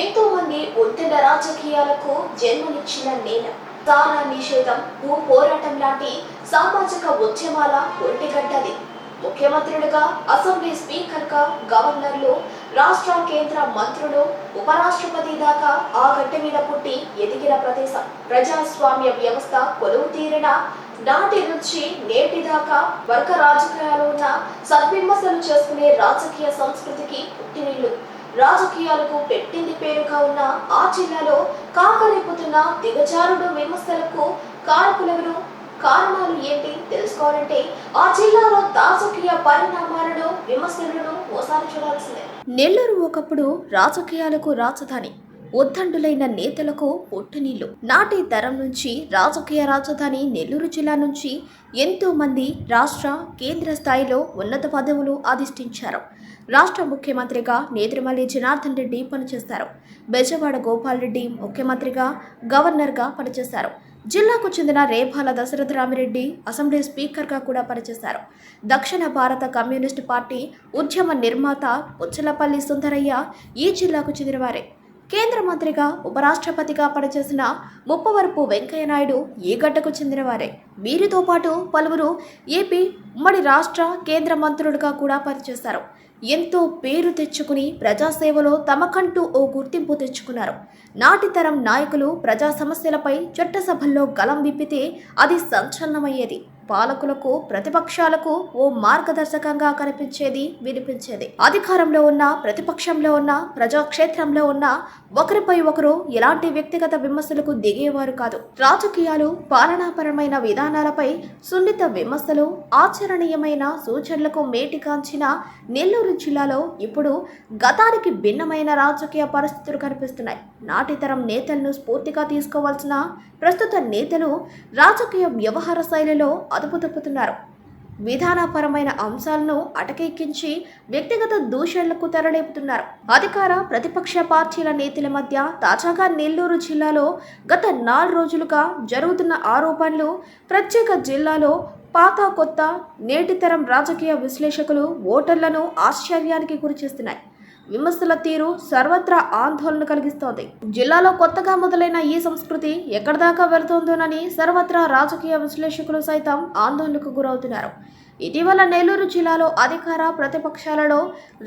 ఎంతో మంది ఒత్తిడి రాజకీయాలకు జన్మనిచ్చిన నేల. సారా నిషేధం భూ పోరాటం లాంటి సామాజిక ఉద్యమాల ఒంటిగడ్డది ముఖ్యమంత్రులుగా అసెంబ్లీ స్పీకర్గా గవర్నర్లు రాష్ట్ర కేంద్ర మంత్రులు ఉపరాష్ట్రపతి దాకా ఆ గడ్డ మీద పుట్టి ఎదిగిన ప్రదేశం. ప్రజాస్వామ్య వ్యవస్థ కొలువు తీరిన నాటి నుంచి నేటి దాకా వర్గ రాజకీయాలు ఉన్న సద్విమర్శలు చేసుకునే రాజకీయ సంస్కృతికి పుట్టినిల్లు. రాజకీయాలకు పెట్టింది పేరుగా ఉన్న ఆ జిల్లాలో కాకరేపుతున్న దిగజారుడు విమర్శలకు కారకులెవరు? కారణాలు ఏంటి తెలుసుకోవాలంటే ఆ జిల్లాలో రాజకీయ పరిణామాలను విమర్శలను ఓసారి చూడాల్సిందే. నెల్లూరు ఒకప్పుడు రాజకీయాలకు రాజధాని. ఉద్దండులైన నేతలకు పొట్టునీళ్ళు. నాటి తరం నుంచి రాజకీయ రాజధాని నెల్లూరు జిల్లా నుంచి ఎంతో మంది రాష్ట్ర కేంద్ర స్థాయిలో ఉన్నత పదవులు అధిష్ఠించారు. రాష్ట్ర ముఖ్యమంత్రిగా నేత్రమల్లి జనార్దన్ రెడ్డి పనిచేస్తారు. బెజవాడ గోపాల్ రెడ్డి ముఖ్యమంత్రిగా గవర్నర్గా పనిచేశారు జిల్లాకు చెందిన రేపాల దశరథరామిరెడ్డి అసెంబ్లీ స్పీకర్గా కూడా పనిచేశారు. దక్షిణ భారత కమ్యూనిస్టు పార్టీ ఉద్యమ నిర్మాత ఉచ్చలపల్లి సుందరయ్య ఈ జిల్లాకు చెందినవారే. కేంద్ర మంత్రిగా ఉపరాష్ట్రపతిగా పనిచేసిన ముప్పవరపు వెంకయ్యనాయుడు ఈ గడ్డకు చెందినవారే. వీరితో పాటు పలువురు ఏపీ ఉమ్మడి రాష్ట్ర కేంద్ర మంత్రులుగా కూడా పనిచేశారు. ఎంతో పేరు తెచ్చుకుని ప్రజాసేవలో తమకంటూ ఓ గుర్తింపు తెచ్చుకున్నారు. నాటి తరం నాయకులు ప్రజా సమస్యలపై చట్టసభల్లో గలం విప్పితే అది సంచలనమయ్యేది. పాలకులకు ప్రతిపక్షాలకు ఓ మార్గదర్శకంగా కనిపించేది వినిపించేది. అధికారంలో ఉన్న ప్రతిపక్షంలో ఉన్న ప్రజాక్షేత్రంలో ఉన్న ఒకరిపై ఒకరు ఎలాంటి వ్యక్తిగత విమర్శలకు దిగేవారు కాదు. రాజకీయాలు పాలనాపరమైన విధానాలపై సున్నిత విమర్శలు ఆచరణీయమైన సూచనలకు మేటికాంచిన నెల్లూరు జిల్లాలో ఇప్పుడు గతానికి భిన్నమైన రాజకీయ పరిస్థితులు కనిపిస్తున్నాయి. నాటితరం నేతలను స్ఫూర్తిగా తీసుకోవాల్సిన ప్రస్తుత నేతలు రాజకీయ వ్యవహార శైలిలో అదుపుతప్పుతున్నారు విధానపరమైన అంశాలను అటకెక్కించి వ్యక్తిగత దూషణలకు తెరలేపుతున్నారు. అధికార ప్రతిపక్ష పార్టీల నేతల మధ్య తాజాగా నెల్లూరు జిల్లాలో గత నాలుగు రోజులుగా జరుగుతున్న ఆరోపణలు ప్రత్యేక జిల్లాలో పాత కొత్త నేటితరం రాజకీయ విశ్లేషకులు ఓటర్లను ఆశ్చర్యానికి గురిచేస్తున్నాయి. విమర్శల తీరు సర్వత్రా ఆందోళన కలిగిస్తోంది. జిల్లాలో కొత్తగా మొదలైన ఈ సంస్కృతి ఎక్కడి దాకా వెళుతోందోనని సర్వత్రా రాజకీయ విశ్లేషకులు సైతం ఆందోళనకు గురవుతున్నారు. ఇటీవల నెల్లూరు జిల్లాలో అధికార ప్రతిపక్షాలలో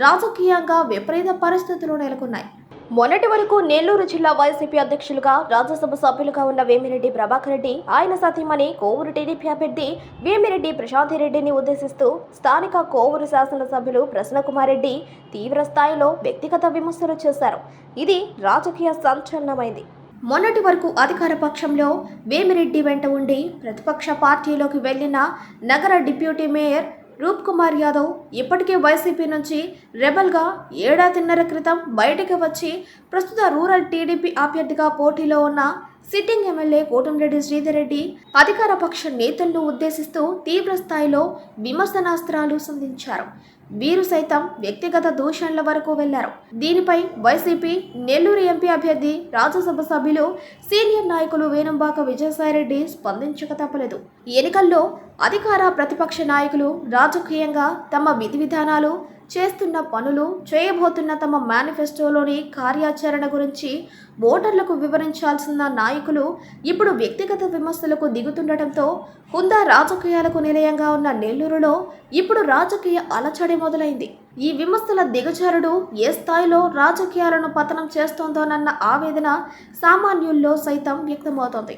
రాజకీయంగా విపరీత పరిస్థితులు నెలకొన్నాయి. మొన్నటి వరకు నెల్లూరు జిల్లా వైసీపీ అధ్యక్షులుగా రాజ్యసభ సభ్యులుగా ఉన్న వేమిరెడ్డి ప్రభాకర్ రెడ్డి ఆయన సతీమణి కోవూరు టీడీపీ అభ్యర్థి వేమిరెడ్డి ప్రశాంతి రెడ్డిని ఉద్దేశిస్తూ స్థానిక కోవూరు శాసనసభ్యులు ప్రసన్నకుమార్ రెడ్డి తీవ్ర స్థాయిలో వ్యక్తిగత విమర్శలు చేశారు. ఇది రాజకీయ సంచలనమైంది. మొన్నటి వరకు అధికార పక్షంలో వేమిరెడ్డి వెంట ఉండి ప్రతిపక్ష పార్టీలోకి వెళ్ళిన నగర డిప్యూటీ మేయర్ రూప్ కుమార్ యాదవ్ ఇప్పటికే వైసీపీ నుంచి రెబల్గా ఏడాదిన్నర క్రితం బయటకు వచ్చి ప్రస్తుత రూరల్ టీడీపీ అభ్యర్థిగా పోటీలో ఉన్న సిట్టింగ్ ఎమ్మెల్యే కోటంరెడ్డి శ్రీధర్ రెడ్డి అధికార పక్ష నేతలను ఉద్దేశిస్తూ తీవ్ర స్థాయిలో విమర్శనాస్త్రాలు సంధించారు. వీరు సైతం వ్యక్తిగత దూషణల వరకు వెళ్ళారు. దీనిపై వైసీపీ నెల్లూరు ఎంపీ అభ్యర్థి రాజ్యసభ సభ్యులు సీనియర్ నాయకులు వేణంబాక విజయసాయిరెడ్డి స్పందించక తప్పలేదు. ఎన్నికల్లో అధికార ప్రతిపక్ష నాయకులు రాజకీయంగా తమ విధి విధానాలు చేస్తున్న పనులు చేయబోతున్న తమ మేనిఫెస్టోలోని కార్యాచరణ గురించి ఓటర్లకు వివరించాల్సిన నాయకులు ఇప్పుడు వ్యక్తిగత విమర్శలకు దిగుతుండటంతో హుందా రాజకీయాలకు నిలయంగా ఉన్న నెల్లూరులో ఇప్పుడు రాజకీయ అలచడి మొదలైంది. ఈ విమర్శల దిగజారుడు ఏ స్థాయిలో రాజకీయాలను పతనం చేస్తోందోనన్న ఆవేదన సామాన్యుల్లో సైతం వ్యక్తమవుతోంది.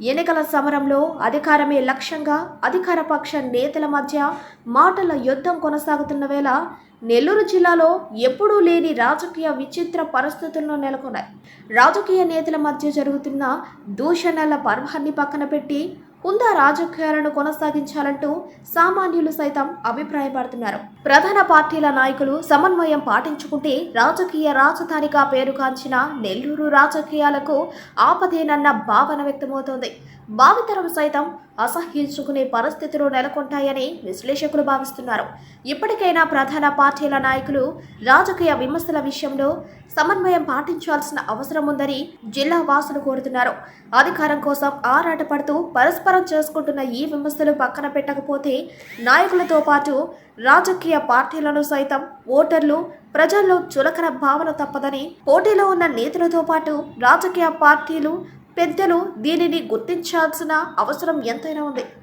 ఎన్నికల సమరంలో అధికారమే లక్ష్యంగా అధికార పక్ష నేతల మధ్య మాటల యుద్ధం కొనసాగుతున్న వేళ నెల్లూరు జిల్లాలో ఎప్పుడూ లేని రాజకీయ విచిత్ర పరిస్థితుల్లో నెలకొన్నాయి. రాజకీయ నేతల మధ్య జరుగుతున్న దూషణల పర్వాన్ని పక్కన పెట్టి హుందా రాజకీయాలను కొనసాగించాలంటూ సామాన్యులు సైతం అభిప్రాయపడుతున్నారు. ప్రధాన పార్టీల నాయకులు సమన్వయం పాటించుకుంటే రాజకీయ రాజధానిగా పేరుగాంచిన నెల్లూరు రాజకీయాలకు ఆపదేనన్న భావన వ్యక్తమవుతోంది. భావితరం సైతం అసహ్యించుకునే పరిస్థితులు నెలకొంటాయని విశ్లేషకులు భావిస్తున్నారు. ఇప్పటికైనా ప్రధాన పార్టీల నాయకులు రాజకీయ విమర్శల విషయంలో సమన్వయం పాటించాల్సిన అవసరం ఉందని జిల్లా వాసులు కోరుతున్నారు. అధికారం కోసం ఆరాటపడుతూ పరస్పరం చేసుకుంటున్న ఈ విమర్శలు పక్కన పెట్టకపోతే నాయకులతో పాటు రాజకీయ పార్టీలను సైతం ఓటర్లు ప్రజల్లో చులకన భావన తప్పదని పోటీలో ఉన్న నేతలతో పాటు రాజకీయ పార్టీలు పెద్దలు దీనిని గుర్తించాల్సిన అవసరం ఎంతైనా ఉంది.